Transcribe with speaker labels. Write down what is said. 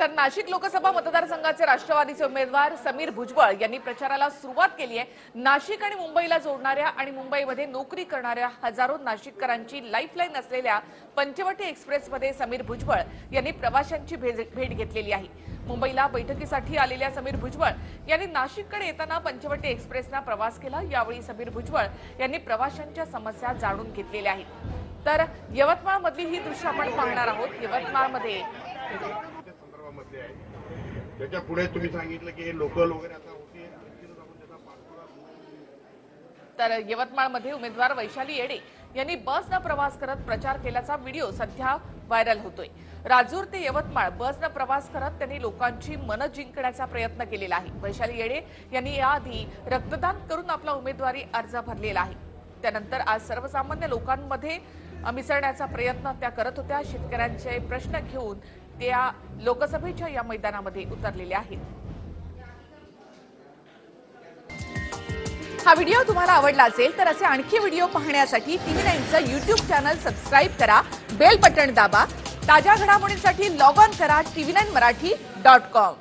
Speaker 1: तर नाशिक लोकसभा मतदारसंघाचे राष्ट्रवादीचे उमेदवार समीर भुजबळ यांनी प्रचाराला सुरुवात केली आहे. नाशिक आणि मुंबईला जोडणाऱ्या आणि मुंबईमध्ये नोकरी करणाऱ्या हजारो नाशिककरांची लाईफलाईन असलेल्या पंचवटी एक्सप्रेसमध्ये समीर भुजबळ यांनी प्रवाशांची भेट भेट घेतलेली आहे. मुंबईला बैठकीसाठी आलेल्या समीर भुजबळ यांनी नाशिककडे येताना पंचवटी एक्सप्रेसना प्रवास केला. यावेळी समीर भुजबळ यांनी प्रवाशांच्या समस्या जाणून घेतलेल्या आहेत. तर यवतमाळ मधली ही दृश्य आपण पाहणार आहोत. यवतमाळमध्ये
Speaker 2: त्या आहे. त्याच्या पुढे तुम्ही सांगितलं की हे लोकल वगैरे आता होते
Speaker 1: तर यवतमाळमध्ये उमेदवार वैशाली येडे यांनी बसनं प्रवास करत प्रचार केल्याचा व्हिडिओ सध्या व्हायरल होतोय. राजूर ते यवतमाळ बसनं प्रवास करत त्यांनी लोकांची मनं जिंकण्याचा प्रयत्न केलेला आहे. वैशाली येडे यांनी याआधी रक्तदान करून आपला उमेदवारी अर्ज भरलेला आहे. त्यानंतर आज सर्वसामान्य लोकांमध्ये मिसळण्याचा प्रयत्न त्या करत होत्या. शेतकऱ्यांचे प्रश्न घेऊन त्या लोकसभेच्या या मैदानामध्ये उतरलेल्या आहेत. हा व्हिडिओ तुम्हाला आवडला असेल तर असे आणखी व्हिडिओ पाहण्यासाठी टीव्ही नाईनचं युट्यूब चॅनल सबस्क्राईब करा. बेल बटन दाबा. ताज्या घडामोडींसाठी लॉग ऑन करा TV nine Marathi dot com.